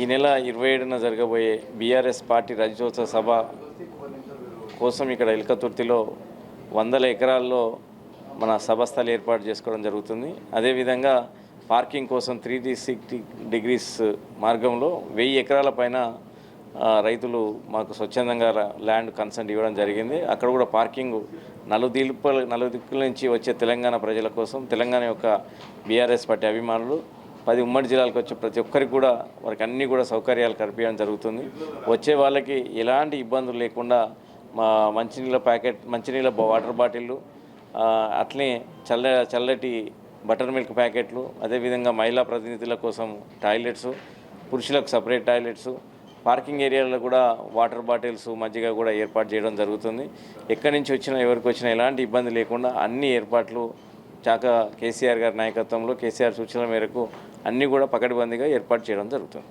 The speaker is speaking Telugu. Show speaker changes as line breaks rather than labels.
ఈ నెల ఇరవై ఏడున జరగబోయే బీఆర్ఎస్ పార్టీ రాజ్యోత్సవ సభ కోసం ఇక్కడ ఇల్కతుర్తిలో వందల ఎకరాల్లో మన సభస్థలు ఏర్పాటు చేసుకోవడం జరుగుతుంది. అదేవిధంగా పార్కింగ్ కోసం త్రీ డి సిక్స్టీ డిగ్రీస్ మార్గంలో వెయ్యి ఎకరాల పైన రైతులు మాకు స్వచ్ఛందంగా ల్యాండ్ కన్సెంట్ ఇవ్వడం జరిగింది. అక్కడ కూడా పార్కింగ్ నలుదిల్పల నలుదిక్కుల నుంచి వచ్చే తెలంగాణ ప్రజల కోసం తెలంగాణ యొక్క బీఆర్ఎస్ పార్టీ అభిమానులు పది ఉమ్మడి జిల్లాలకు వచ్చే ప్రతి ఒక్కరికి కూడా వారికి అన్ని కూడా సౌకర్యాలు కల్పించడం జరుగుతుంది. వచ్చే వాళ్ళకి ఎలాంటి ఇబ్బందులు లేకుండా మా మంచినీళ్ళ ప్యాకెట్ మంచినీళ్ళ వాటర్ బాటిళ్ళు అట్లే చల్ల చల్లటి బటర్ మిల్క్ ప్యాకెట్లు అదేవిధంగా మహిళా ప్రతినిధుల కోసం టాయిలెట్స్ పురుషులకు సపరేట్ టాయిలెట్స్ పార్కింగ్ ఏరియాలో కూడా వాటర్ బాటిల్స్ మజ్జిగ కూడా ఏర్పాటు చేయడం జరుగుతుంది. ఎక్కడి నుంచి వచ్చినా ఎవరికి వచ్చినా ఎలాంటి ఇబ్బంది లేకుండా అన్ని ఏర్పాట్లు చాక కేసీఆర్ గారి నాయకత్వంలో కేసీఆర్ సూచనల మేరకు అన్నీ కూడా పకడ్బందీగా ఏర్పాటు చేయడం జరుగుతుంది.